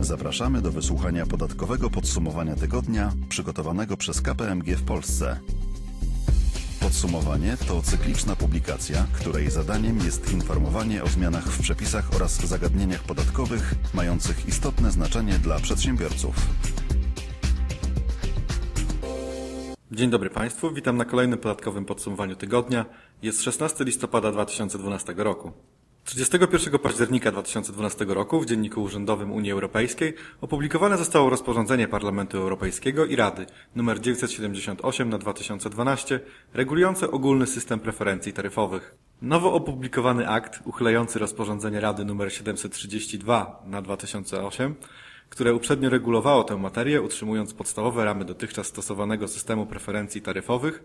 Zapraszamy do wysłuchania podatkowego podsumowania tygodnia przygotowanego przez KPMG w Polsce. Podsumowanie to cykliczna publikacja, której zadaniem jest informowanie o zmianach w przepisach oraz zagadnieniach podatkowych mających istotne znaczenie dla przedsiębiorców. Dzień dobry Państwu, witam na kolejnym podatkowym podsumowaniu tygodnia. Jest 16 listopada 2012 roku. 31 października 2012 roku w Dzienniku Urzędowym Unii Europejskiej opublikowane zostało rozporządzenie Parlamentu Europejskiego i Rady nr 978 na 2012 regulujące ogólny system preferencji taryfowych. Nowo opublikowany akt uchylający rozporządzenie Rady nr 732 na 2008 które uprzednio regulowało tę materię, utrzymując podstawowe ramy dotychczas stosowanego systemu preferencji taryfowych,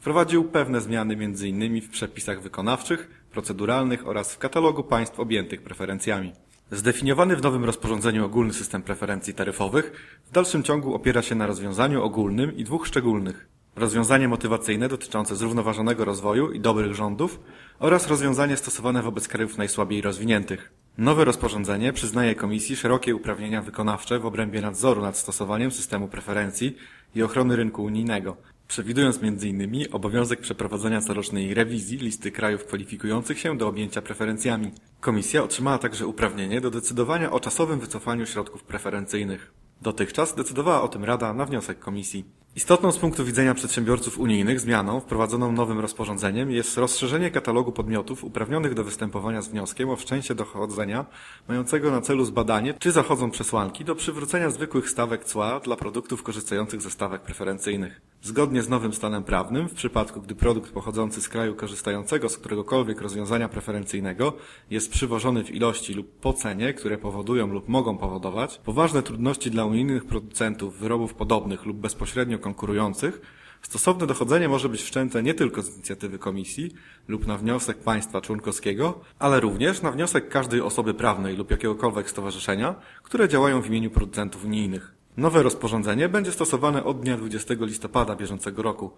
wprowadził pewne zmiany m.in. w przepisach wykonawczych, proceduralnych oraz w katalogu państw objętych preferencjami. Zdefiniowany w nowym rozporządzeniu ogólny system preferencji taryfowych w dalszym ciągu opiera się na rozwiązaniu ogólnym i dwóch szczególnych. Rozwiązanie motywacyjne dotyczące zrównoważonego rozwoju i dobrych rządów oraz rozwiązanie stosowane wobec krajów najsłabiej rozwiniętych. Nowe rozporządzenie przyznaje Komisji szerokie uprawnienia wykonawcze w obrębie nadzoru nad stosowaniem systemu preferencji i ochrony rynku unijnego, przewidując m.in. obowiązek przeprowadzenia corocznej rewizji listy krajów kwalifikujących się do objęcia preferencjami. Komisja otrzymała także uprawnienie do decydowania o czasowym wycofaniu środków preferencyjnych. Dotychczas decydowała o tym Rada na wniosek Komisji. Istotną z punktu widzenia przedsiębiorców unijnych zmianą wprowadzoną nowym rozporządzeniem jest rozszerzenie katalogu podmiotów uprawnionych do występowania z wnioskiem o wszczęcie dochodzenia mającego na celu zbadanie, czy zachodzą przesłanki do przywrócenia zwykłych stawek cła dla produktów korzystających ze stawek preferencyjnych. Zgodnie z nowym stanem prawnym, w przypadku gdy produkt pochodzący z kraju korzystającego z któregokolwiek rozwiązania preferencyjnego jest przywożony w ilości lub po cenie, które powodują lub mogą powodować poważne trudności dla unijnych producentów wyrobów podobnych lub bezpośrednio konkurujących, stosowne dochodzenie może być wszczęte nie tylko z inicjatywy Komisji lub na wniosek państwa członkowskiego, ale również na wniosek każdej osoby prawnej lub jakiegokolwiek stowarzyszenia, które działają w imieniu producentów unijnych. Nowe rozporządzenie będzie stosowane od dnia 20 listopada bieżącego roku.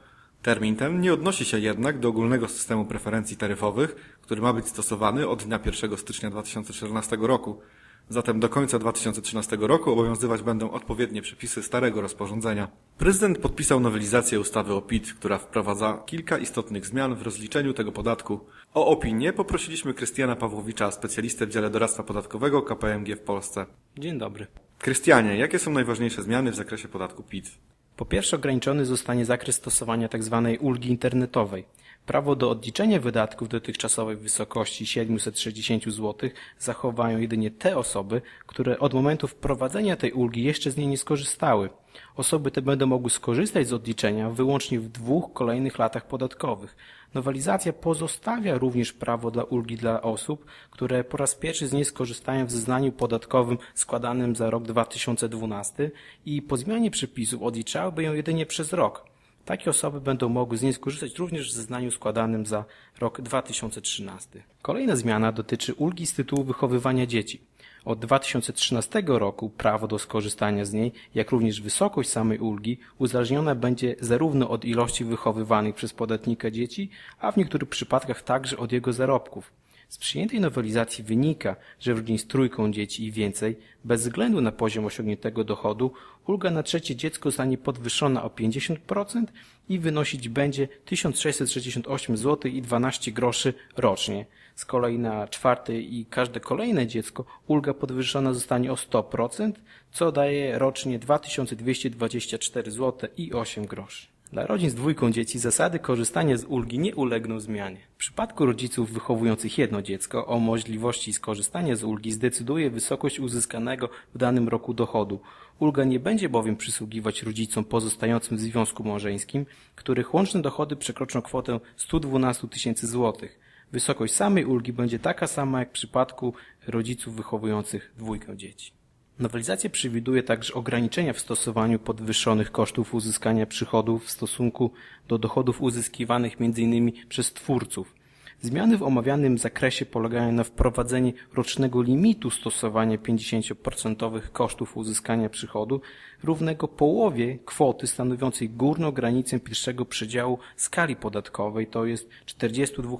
Termin ten nie odnosi się jednak do ogólnego systemu preferencji taryfowych, który ma być stosowany od dnia 1 stycznia 2014 roku. Zatem do końca 2013 roku obowiązywać będą odpowiednie przepisy starego rozporządzenia. Prezydent podpisał nowelizację ustawy o PIT, która wprowadza kilka istotnych zmian w rozliczeniu tego podatku. O opinię poprosiliśmy Krystiana Pawłowicza, specjalistę w dziale doradztwa podatkowego KPMG w Polsce. Dzień dobry. Krystianie, jakie są najważniejsze zmiany w zakresie podatku PIT? Po pierwsze ograniczony zostanie zakres stosowania tzw. ulgi internetowej. Prawo do odliczenia wydatków dotychczasowej w wysokości 760 zł zachowają jedynie te osoby, które od momentu wprowadzenia tej ulgi jeszcze z niej nie skorzystały. Osoby te będą mogły skorzystać z odliczenia wyłącznie w dwóch kolejnych latach podatkowych. Nowelizacja pozostawia również prawo dla ulgi dla osób, które po raz pierwszy z niej skorzystają w zeznaniu podatkowym składanym za rok 2012 i po zmianie przepisów odliczałyby ją jedynie przez rok. Takie osoby będą mogły z niej skorzystać również w zeznaniu składanym za rok 2013. Kolejna zmiana dotyczy ulgi z tytułu wychowywania dzieci. Od 2013 roku prawo do skorzystania z niej, jak również wysokość samej ulgi uzależniona będzie zarówno od ilości wychowywanych przez podatnika dzieci, a w niektórych przypadkach także od jego zarobków. Z przyjętej nowelizacji wynika, że w rodzinie z trójką dzieci i więcej, bez względu na poziom osiągniętego dochodu, ulga na trzecie dziecko zostanie podwyższona o 50% i wynosić będzie 1668 zł i 12 groszy rocznie. Z kolei na czwarte i każde kolejne dziecko ulga podwyższona zostanie o 100%, co daje rocznie 2224 zł i 8 groszy. Dla rodzin z dwójką dzieci zasady korzystania z ulgi nie ulegną zmianie. W przypadku rodziców wychowujących jedno dziecko o możliwości skorzystania z ulgi zdecyduje wysokość uzyskanego w danym roku dochodu. Ulga nie będzie bowiem przysługiwać rodzicom pozostającym w związku małżeńskim, których łączne dochody przekroczą kwotę 112 tysięcy złotych. Wysokość samej ulgi będzie taka sama jak w przypadku rodziców wychowujących dwójkę dzieci. Nowelizacja przewiduje także ograniczenia w stosowaniu podwyższonych kosztów uzyskania przychodów w stosunku do dochodów uzyskiwanych m.in. przez twórców. Zmiany w omawianym zakresie polegają na wprowadzeniu rocznego limitu stosowania 50% kosztów uzyskania przychodu równego połowie kwoty stanowiącej górną granicę pierwszego przedziału skali podatkowej, to jest 42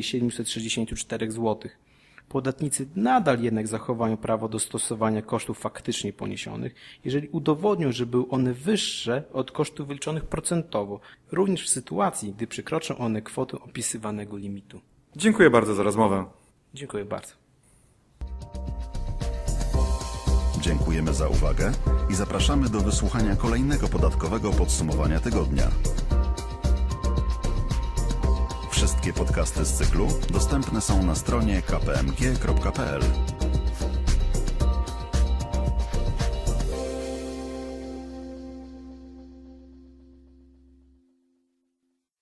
764 zł. Podatnicy nadal jednak zachowają prawo do stosowania kosztów faktycznie poniesionych, jeżeli udowodnią, że były one wyższe od kosztów wyliczonych procentowo, również w sytuacji, gdy przekroczą one kwotę opisywanego limitu. Dziękuję bardzo za rozmowę. Dziękuję bardzo. Dziękujemy za uwagę i zapraszamy do wysłuchania kolejnego podatkowego podsumowania tygodnia. Wszystkie podcasty z cyklu dostępne są na stronie kpmg.pl.